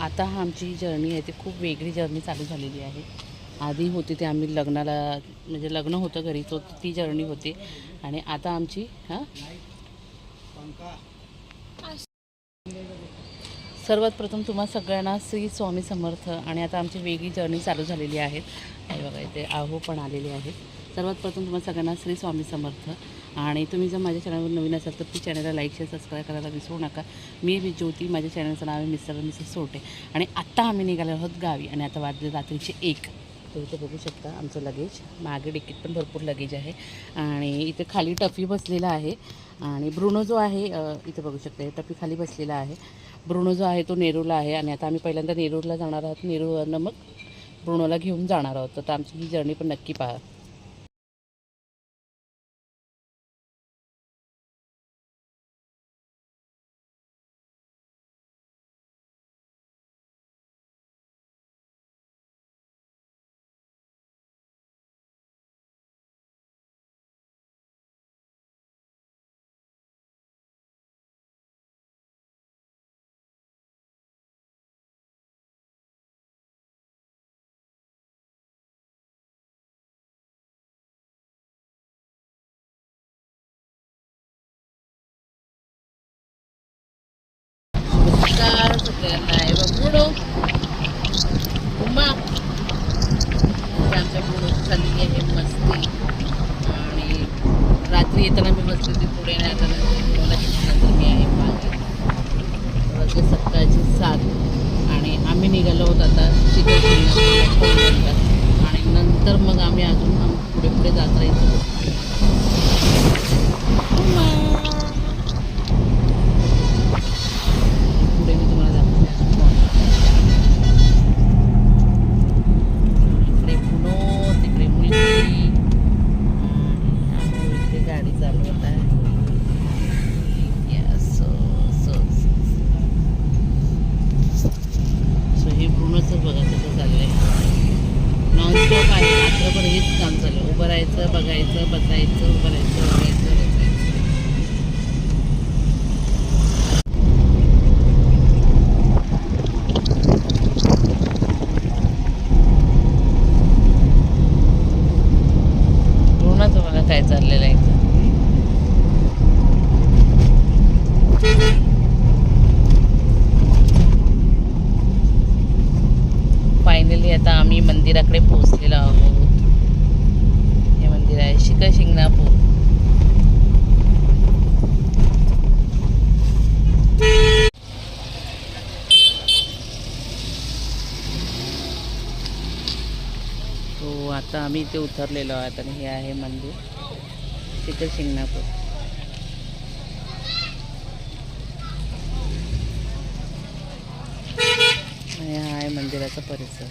आता हा आमची जर्नी आहे ती खूप वेगळी जर्नी चालू झालेली आहे. आधी होती ते आम्ही लग्नाला म्हणजे लग्न होतं घरी तो ती जर्नी होती. आणि आता आमची हां? सर्वात प्रथम तुम्हा सगळ्यांना श्री स्वामी समर्थ आणि आता आमची वेगळी जर्नी चालू झालेली आहे. बघा इथे आहो पण आलेले आहेत. सर्वात प्रथम तुम्हा सगळ्यांना श्री स्वामी समर्थ. आणि तुम्ही जर माझ्या चॅनलवर नवीन असाल तर प्लीज चॅनलला लाईक शेअर सबस्क्राईब करायला विसरू नका. मी मी ज्योती माझ्या चॅनलचं नाव आहे मिस्टर मिसेस सोटे. आणि आत्ता आम्ही निघालो आहोत गावी आणि आता वाजले रात्रीचे एक. तर इथे बघू शकता आमचं लगेज. मागे डिकीत पण भरपूर लगेज आहे. आणि इथे खाली टफी बसलेला आहे. आणि ब्रुनो जो आहे इथे बघू शकता हे टफी खाली बसलेला आहे. ब्रुनो जो आहे तो नेरूरला आहे आणि आता आम्ही पहिल्यांदा नेरूरला जाणार आहोत. नेरूरवरनं मग ब्रुनोला घेऊन जाणार आहोत. तर आमची ही जर्नी पण नक्की पहा. नमस्कार सगळ्यांना आहे बघ ब्रुनो उमा आमच्या ब्रुनो चाललेली आहे मस्ती आणि रात्री येताना मी बसली होती पुढे आणि आता ब्रुनोला घेतल्यानंतर मी आहे मागे वाजले सकाळचे सात आणि आम्ही निघालो आहोत आता आणि नंतर मग आम्ही अजून आम- पुढे पुढे जात राहायचं. चालू बघायचं बसायचं उभं बघायचं काय चाललेलं आहे फायनली आता आम्ही मंदिराकडे पोहोचलेलो आहोत हे मंदिर आहे शिखर शिंगणापूर तो आता आम्ही इथे उतरलेलो आहोत आणि हे आहे मंदिर. तिथे शिंगणापूर. आणि हा आहे मंदिराचा परिसर.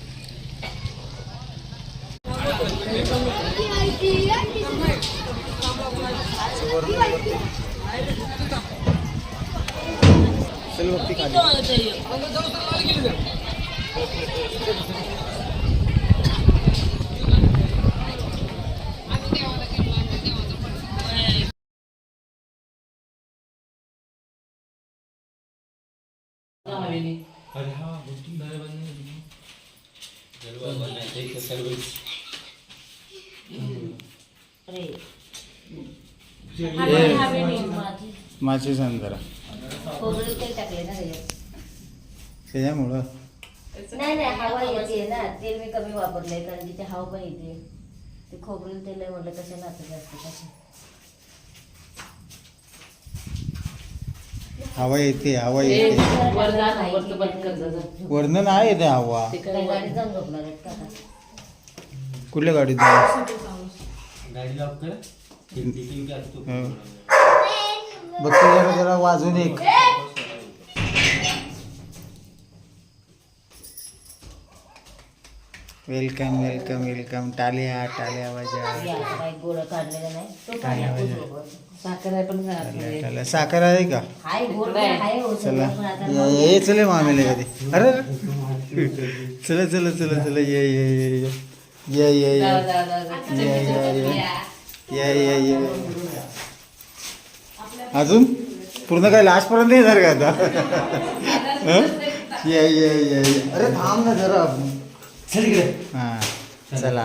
अरे हा माझे सांग जरा. त्याच्यामुळं. नाही नाही हवा येते ना. तेल मी कमी वापरलंय कारण तिथे हवा पण येते. ते खोबरेल तेल आहे म्हटलं कशाला आता जास्त कसं हवा येते हवा येते. वरनं नाही येते हवा? कुठल्या गाडीत गाडी लॉक कर खिडकी की असतो हं. बघ ते जरा जरा वाजून एक वेलकम वेलकम वेलकम टाल्या टाल्या वाजा या, काही गोळ काढलेलं नाही तो काय साखर आहे पण टाल्या टाल्या साखर आहे का? हाय गोड पण हो चला. सगळं, ये- ये चले मामेले कधी अरे चला चला चला चला. ये ये ये ये. ये ये ये. ये जा, जा, जा. या या. या या या. अजून? पूर्ण काय लास्टपर्यंत येणार का आता? ये ये ये ये. अरे थांब ना जरा. चल इकडे. हां चला.